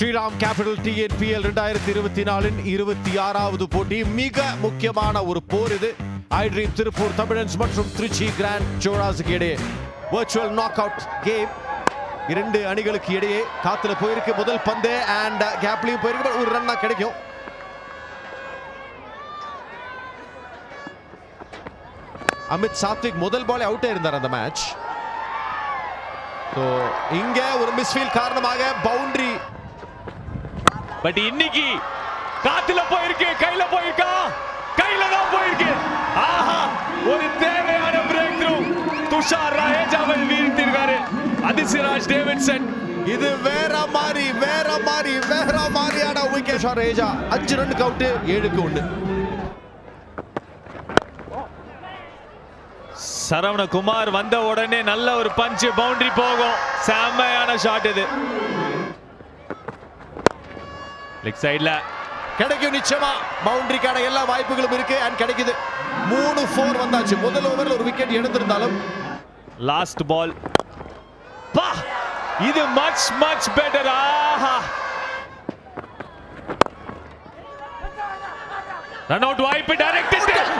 Sriram capital TNPL ரெண்டாயிரத்தி இருபத்தி நாலின் இருபத்தி ஆறாவது போட்டி. மிக முக்கியமான ஒரு போர் இது. ஐட்ரி திருப்பூர் தமிழன்ஸ் மற்றும் திருச்சி கிராண்ட் ஜோராஸுக்கு இடையே. வர்ச்சுவல் நாக் அவுட் கேம் இரண்டு அணிகளுக்கு இடையே காத்துல போயிருக்கு முதல் பந்து. அண்ட் கேப்லையும் போயிருக்கு. ஒரு ரன்னா கிடைக்கும். அமித் சாத்விக் முதல் பாலே அவுட் இருந்தார் அந்த மேட்ச் இங்க ஒரு மிஸ்ஃபீல் காரணமாக பவுண்டரி பட் இன்னைக்கு காத்துல போயிருக்கு கையில போயிருக்கா? கையில தான் போயிருக்கு. ஆஹா ஒரு தேவையான பிரேக் த்ரூ துஷார் ரஹேஜாவை வீழ்த்திருக்காரு. அதிசிராஜ் டேவிட்சன். இது வேற மாதிரி வேற மாதிரி வேற மாதிரியான விக்கெட் ரேஜா. அஞ்சு ரன்னுக்கு அவுட் ஏழுக்கு ஒண்ணு. சரவணகுமார் வந்த உடனே நல்ல ஒரு பஞ்ச் பவுண்டரி போகும். செம்மையான ஷாட் இது. லெக் சைடுல கிடைக்கும் நிச்சயமா. பவுண்டரிக்கான எல்லா வாய்ப்புகளும் இருக்கு அண்ட் கிடைக்குது. மூணு ஃபோர் வந்தாச்சு. முதல் ஓவரில் ஒரு விக்கெட் எடுத்திருந்தாலும். லாஸ்ட் பால் பா! இது மச் மச் பெட்டர் ஆஹா! ரன் அவுட் வாய்ப்பு டைரக்ட்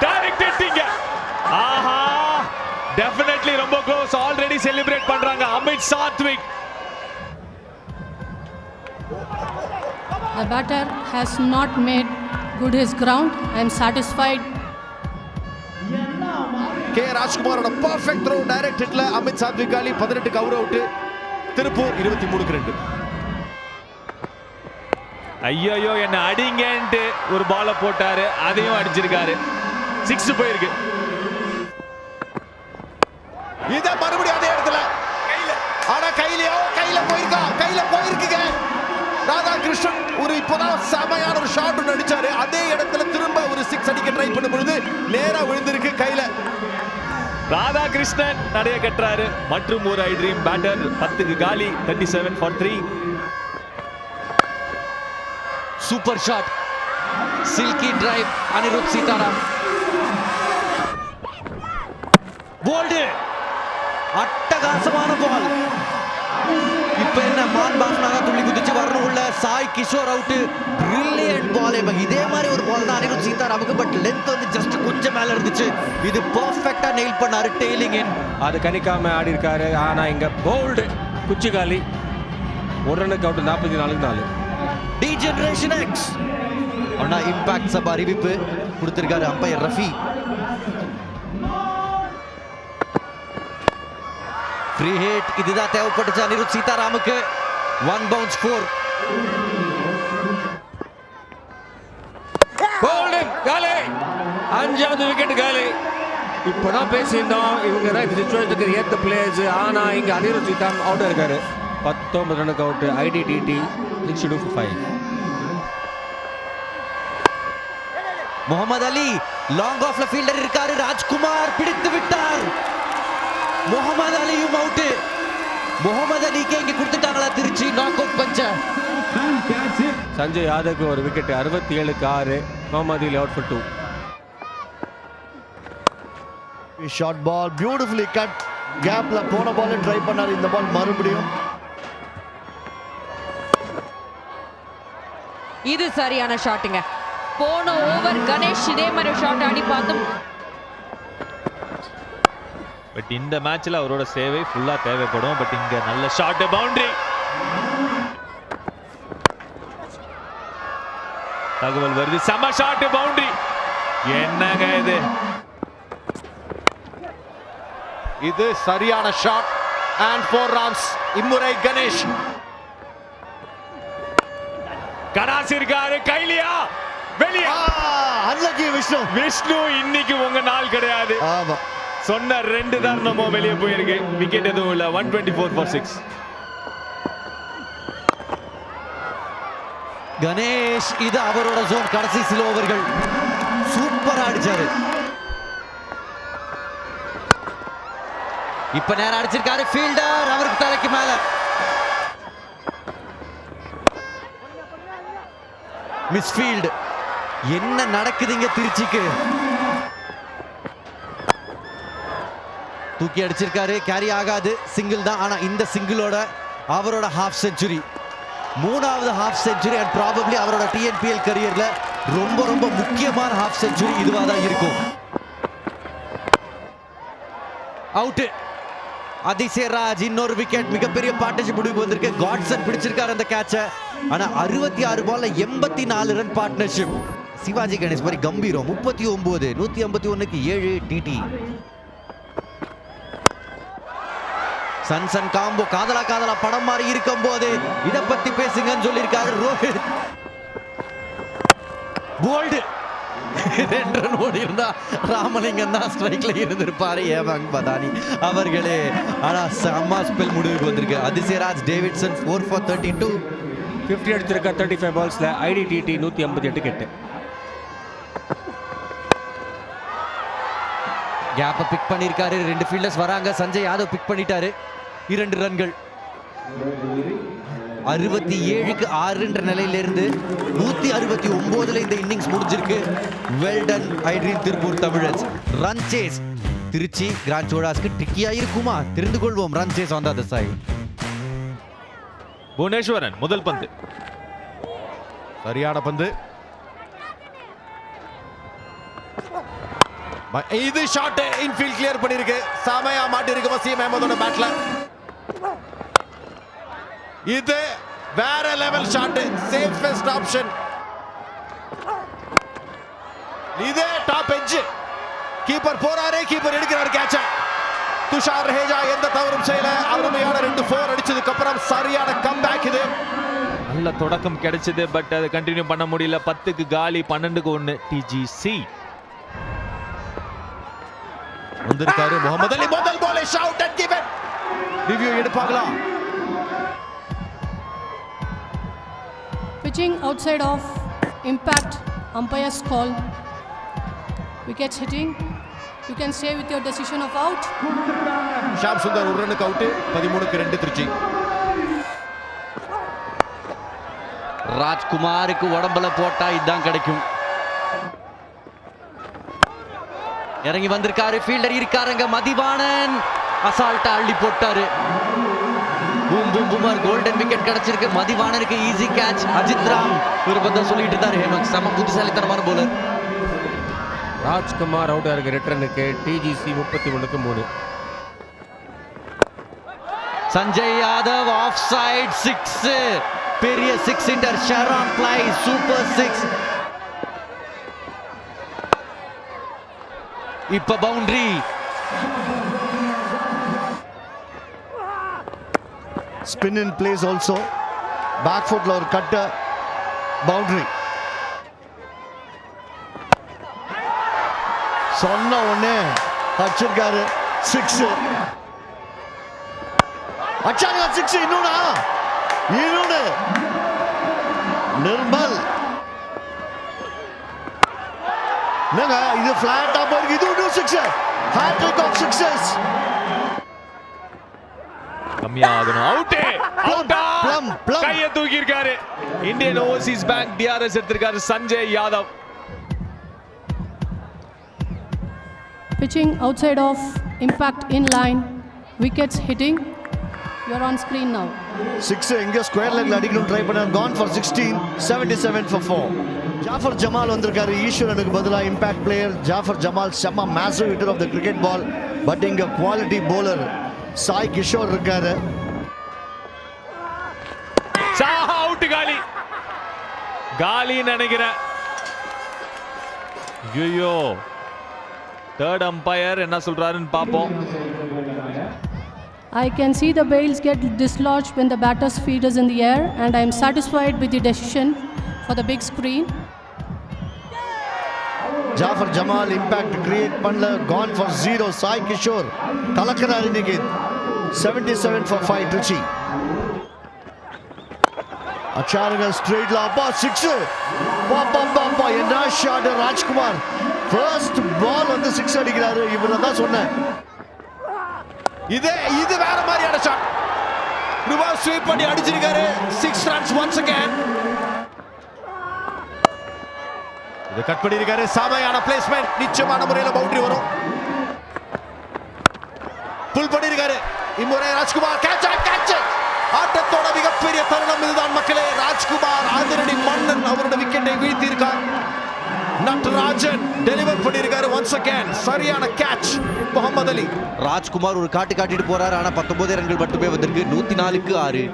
டைரக்ட் எட்டிங்க ஆஹா! டெஃபினெட்லி ரொம்ப க்ளோஸ் ஆல்ரெடி செலிப்ரேட் பண்றாங்க. Amit Sathvik. Batter has not made good his ground. I am satisfied. K ராஜ்குமாரோட perfect throw direct ஹிட்ல அமித் சாத்விக் அலி பதினெட்டுக்கு அவுட் அவுட் திருப்பூர் இருபத்தி மூணுக்கு ரெண்டு. ஐயோ என்ன அடிங்கன்ட்டு ஒரு பால போட்டாரு. அதையும் அடிச்சிருக்காரு. சிக்ஸ் போயிருக்கு. ராதாகிருஷ்ணன் ஒரு இப்போதான் செமையான ஒரு ஷாட் ஒன்று அடிச்சாரு. அதே இடத்துல திரும்ப ஒரு சிக்ஸ் அடிக்க ட்ரை பண்ணும் பொழுது நேரா விழுந்திருக்கு கையில. ராதாகிருஷ்ணன் நடைய கட்டுறாரு. மற்றும் ஒரு ஐ ட்ரீம் பேட்டர் பத்துக்கு காலி thirty seven for three super shot silky drive Anirudh Sitaram bowled அட்டகாசமான பால் இப்ப என்ன man Sai Kishore out brilliant ball இதே மாதிரி ஒரு பால் தான் அனிருத் சீதாராமுக்கு பட் லென்த் வந்து ஜஸ்ட் கொஞ்சம் மேல இருந்துச்சு. இது பெர்ஃபெக்ட்டா நெயில் பண்ணாரு டெய்லிங் இன். அது கணிக்காம ஆடி இருக்காரு ஆனா இங்க போல்டு குச்சிகாலி. ஒரு ரனுக்கு அவுட் நாற்பத்தி நாலுக்கு நாலு. டி ஜெனரேஷன் எக்ஸ் ஆனா இம்பாக்ட் சப் அறிவிப்பு கொடுத்திருக்காரு அம்பையர் ரஃபி. ஃப்ரீ ஹிட் இதுதான் தேவைப்பட்டுச்சு அனிருத் சீதாராமுக்கு. ஒன் பவுன்ஸ் ஃபோர் காலி அஞ்சாவது விக்கெட் காலி இப்போதான் பேசியிருந்தோம். இவங்க தான் இந்த சுச்சுவேஷனுக்கு ஏத்த பிளேயர்ஸ் ஆனா இங்க அனிருத் சீதாம் அவுட் இருக்காரு. பத்தொன்பது ரனுக்கு out IDTT six two five Mohammed Ali long ஆஃப்ல ஃபீல்டர் இருக்காரு. ராஜ்குமார் பிடித்து விட்டார். முகமது அலியும் அவுட் முகமது அலிக்கு இங்க கொடுத்துட்டாங்களா திருச்சி? நாக் அவுட் பஞ்ச சஞ்சய் யாதவ்க்கு ஒரு விக்கெட் அறுபத்தி ஏழுக்கு ஆறு. Mohammed Ali out for two short ball beautifully cut கேப்ல போன பால் ட்ரை பண்ணாரு. இந்த பால் மறுபடியும். இது சரியான ஷாட்டுங்க போன ஓவர் கணேஷ் இதே மாதிரி ஷாட் ஆடி பார்த்தோம். பட் இந்த மேட்ச்ல அவரோட சேவை ஃபுல்லா தேவைப்படும். பட் இங்க நல்ல ஷாட் பவுண்டரி தகவல் வருது. செம ஷாட் பவுண்டரி என்னங்க இது? இது சரியான ஷாட் அண்ட் ஃபோர் ரன்ஸ் இம்முறை கணேஷ். கடாசி இருக்காரு. கைலியா? வெளியே. அன்லக்கி விஷ்ணு. விஷ்ணு இன்னைக்கு உங்க நாள் கிடையாது. ஆமா. சொன்ன ரெண்டு தருணமோ வெளியே போயிருக்கு விக்கெட் எதுவும் இல்ல. One twenty four for six Ganesh இது அவரோட ஜோன் கடைசி சில ஓவர்கள் சூப்பரா அடிச்சாரு. இப்ப நேரம் அடிச்சிருக்காரு ஃபீல்டர் அவருக்கு தலைக்கு மேல. மிஸ்ஃபீல்டு என்ன நடக்குதுங்க திருச்சிக்கு? தூக்கி அடிச்சிருக்காரு. கேரி ஆகாது. சிங்கிள் தான். ஆனா இந்த சிங்கிளோட அவரோட ஹாஃப் செஞ்சுரி மூணாவது ஹாஃப் செஞ்சுரி அண்ட் ப்ராபப்ளி அவரோட டிஎன்பிஎல் கரியர்ல ரொம்ப ரொம்ப முக்கியமான ஹாஃப் செஞ்சுரி இதுவாக தான் இருக்கும். அவுட்டு அதிசயராஜ் இன்னொரு விக்கெட் மிகப்பெரிய பார்ட்னர்ஷிப் முடிவுக்கு வந்திருக்கு. காட்சன் பிடிச்சிருக்காரு அந்த கேட்சை ஆனா அறுபத்தி ஆறு பால்ல எண்பத்தி நாலு ரன் பார்ட்னர்ஷிப் சிவாஜி கணேஷ் மாதிரி கம்பீரம். முப்பத்தி ஒன்பது நூத்தி ஐம்பத்தி ஒன்னுக்கு ஏழு டிடி சன் சன் காம்போ காதலா காதலா படம் மாதிரி இருக்கும் போது இதை பத்தி பேசுங்கன்னு சொல்லியிருக்காரு ரோஹித். போல்டு. ரெண்டு ரன் ஓடி இருந்தா ராமலிங்கம் தான் ஸ்ட்ரைக்ல இருந்திருப்பாரு ஏவாங் பதானி. அவர்களே ஆனா செம்ம ஸ்பெல் முடிவுக்கு வந்திருக்கு. Athisayaraj Davidson four for thirty two fifty அடிச்சிருக்க thirty five பால்ஸில் ஐடிடிடி நூற்றி ஐம்பத்தி எட்டு கெட்டு. கேப்பை பிக் பண்ணியிருக்காரு. ரெண்டு ஃபீல்டர்ஸ் வராங்க. சஞ்சய் யாதவ் பிக் பண்ணிட்டாரு. இரண்டு ரன்கள். அறுபத்தி ஏழுக்கு ஆறுன்ற நிலையிலிருந்து நூத்தி அறுபத்தி ஒன்பதுல இந்த இன்னிங்ஸ் முடிஞ்சிருக்கு. Well done ஐட்ரீன் Tiruppur Tamizhans run chase Trichy grand சோழாஸ்க்கு டிக்கியா இருக்குமா? தெரிந்து கொள்வோம் run chase on the side Bhuvaneswaran முதல் பந்து. சரியான பந்து. ம- இது ஷாட் இன்ஃபீல்ட் கிளியர் பண்ணிருக்கு செமையா மாட்டிருக்கு வசீம் அஹமதோட பேட்ல இது வேற லெவல் ஷாட் சேஃபஸ்ட் ஆப்ஷன் இது டாப் எட்ஜ் கீப்பர் போறாரு கீப்பர் எடுக்கிறாரு கேட்ச துஷார் ரஹேஜா எந்த தவறும் செய்யல. அருமையான ரெண்டு ஃபோர் அடிச்சதுக்கு அப்புறம் சரியான கம்பேக் இது. நல்ல தொடக்கம் கிடைச்சது பட் அதை கண்டினியூ பண்ண முடியல. பத்துக்கு காலி பன்னெண்டுக்கு ஒன்று டிஜிசி வந்திருக்காரு முகமது அலி. முதல் பாலே ஷவுட் அண்ட் கிவன் ரிவ்யூ எடுப்பாங்களா? Pitching outside of impact, umpire's call. Wickets hitting. You can stay with your decision of out. Sham Sundar ஒரு ரனுக்கு அவுட் பதிமூணுக்கு ரெண்டு திருச்சி ராஜ்குமாருக்கு உடம்புல போட்டா இதுதான் கிடைக்கும் இறங்கி வந்திருக்காரு ஃபீல்டர் இருக்காருங்க மதிவாணன் அசால்ட்டா அள்ளி போட்டாரு boom boom boomer golden wicket கிடைச்சிருக்கு. மதிவாணனுக்கு ஈஸி கேட்ச் அஜித் ராம் ஒரு பத்தம் சொல்லிட்டு இருந்தாரு ஹேமந்த் செம புத்திசாலித்தனமான போலர் ராஜ்குமார் அவுட் ஆயிருக்கு ரிட்டர்னுக்கு டிஜிசி முப்பத்தி ஒன்றுக்கு மூணு. Sanjay Yadav off side six பெரிய சிக்ஸ் இன்டர் ஷரான் பிளை சூப்பர் சிக்ஸ் இப்ப boundary spin in place also back ஃபுட்ல ஒரு கட்ட பவுண்டரி சொன்ன உடனே அடிச்சிருக்காரு சிக்ஸ் அச்சாங்க சிக்ஸ் இன்னொன்னா இன்னொன்னு நிர்மல் என்னங்க இது பிளாட்டா போயிருக்கு இது இன்னும் சிக்ஸ் ஹேட்ரிக் ஆஃப் சிக்ஸஸ் கம்மியா ஆகணும் அவுட்டே அவுட்டா plum, plum. கைய தூக்கி இருக்காரு இந்தியன் ஓவர்சீஸ் பேங்க் டிஆர்எஸ் எடுத்திருக்காரு Sanjay Yadav. Pitching outside of impact in line. Wickets hitting. You're on screen now. Six எங்க ஸ்கொயர் லெக்ல அடிக்கணும் ட்ரை பண்ண Khan for sixteen seventy seven for four Jafar Jamal வந்திருக்காரு. ஈஸ்வரனுக்கு பதிலாக இம்பாக்ட் பிளேயர் ஜாஃபர் ஜமால் செம்ம massive hitter of the cricket ball but இங்க quality bowler. Sai Kishore இருக்காரு சாஹா அவுட் காலி காலி நினைக்கிறேன் ஐயோ தேர்ட் அம்பையர் என்ன சொல்றாருன்னு பாப்போம் I can see the bails get dislodged when the batter's feet is in the air, and I am satisfied with the decision for the big screen. Jafar Jamal impact create பண்ணல. Khan for zero Sai Kishore கலக்கிறார் இன்னைக்கு seventy seven for five Trichy அச்சாருங்க ஸ்ட்ரெயிட்ல அப்பா six பாப்பா பாப்பா என்ன shot Rajkumar. First ball வந்து six அடிக்கிறாரு. இவரை தான் சொன்னேன். இது இது வேற மாதிரியான ஷாட் ரிவர்ஸ் ஸ்வீப் பண்ணி அடிச்சிருக்காரு. சிக்ஸ் ரன்ஸ் ஒன்ஸ் அகேன் இது கட் பண்ணிருக்காரு செமையான பிளேஸ்மெண்ட் நிச்சயமான முறையில் பவுண்டரி வரும். புல் பண்ணிருக்காரு இம்முறை ராஜ்குமார். கேட்ச் கேட்ச் ஆட்டத்தோட மிகப்பெரிய தருணம் இதுதான் மக்களே. ராஜ்குமார் அதிரடி மன்னன் அவரோட விக்கெட்டை வீழ்த்தியிருக்கார். நட்ராஜன் டெலிவர் பண்ணியிருக்காரு ஒன்ஸ் அகேன் சரியான கேட்ச் முகமது அலி. ராஜ்குமார் ஒரு காட்டு காட்டிட்டு போறாரு. ஆனா பத்தொன்பது ரன்கள் மட்டுமே வந்திருக்கு. நூத்தி நாலுக்கு ஆறு.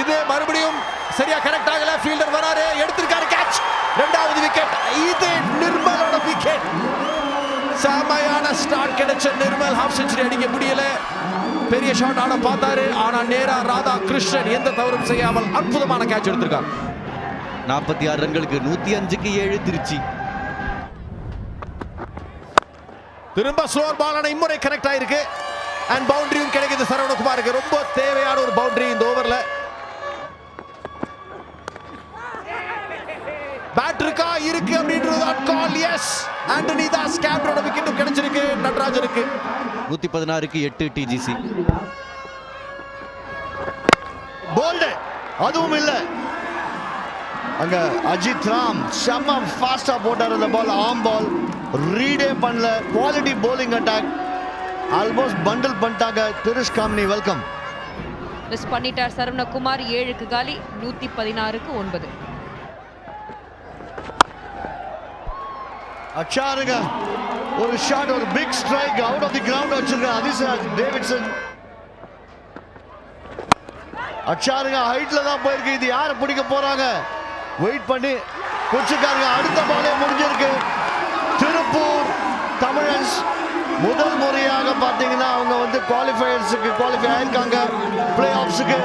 இது மறுபடியும் சரியா கரெக்ட் ஆகல. ஃபீல்டர் வராரு. எடுத்திருக்காரு. கேட்ச் இரண்டாவது விக்கெட் இது நிர்மலோட விக்கெட் செமையான ஸ்டார்ட் கிடைச்ச நிர்மல். ஹாஃப் செஞ்சுரி அடிக்க முடியல. பெரிய ஷாட் ஆட பார்த்தாரு. ஆனா நேரா ராதா கிருஷ்ணன் எந்த தவறும் செய்யாமல் அற்புதமான கேட்ச் எடுத்திருக்கார் நாற்பத்தி ஆறு ரன்களுக்கு நூத்தி அஞ்சுக்கு ஏழு திருச்சி. திரும்ப ஸ்லோர் பால் ஆனா இம்முறை கனெக்ட் ஆயிருக்கு. அண்ட் பவுண்டரியும் கிடைக்குது சரவணகுமாருக்கு. ரொம்ப தேவையான ஒரு பவுண்டரி இந்த ஓவர்ல பேட் இருக்கா இருக்கு அப்படின்றது கால் எஸ் ஆண்டனி தாஸ் கேப்டனோட விக்கெட்டும் கிடைச்சிருக்கு. நடராஜனுக்கு. நூத்தி பதினாறுக்கு எட்டு டிஜிசி போல்டு அதுவும் இல்ல. அங்க அஜித் ராம் செம்ம ஃபாஸ்டா போட்டார் அந்த பால் ஆம் பால் ரீடே பண்ணல. Quality bowling attack almost bundle பண்ணிட்டாங்க. திரிஷ் காமினி வெல்கம் மிஸ் பண்ணிட்டார் சரவணகுமார். ஏழுக்கு காலி. நூத்தி பதினாறுக்கு ஒன்பது. அச்சாருங்க ஒரு ஷாட் ஒரு big strike out of the ground வச்சிருக்காங்க அதிசராஜ் டேவிட்சன். அச்சாருங்க ஹைட்ல தான் போயிருக்கு. இது யாரை பிடிக்க போறாங்க? வெயிட் பண்ணி பிடிச்சிருக்காருங்க அடுத்த பாலே முடிஞ்சிருக்கு. திருப்பூர் தமிழன்ஸ் முதல் முறையாக பார்த்தீங்கன்னா அவங்க வந்து குவாலிஃபயர்ஸுக்கு குவாலிஃபை ஆயிருக்காங்க. பிளே ஆஃப்ஸுக்கு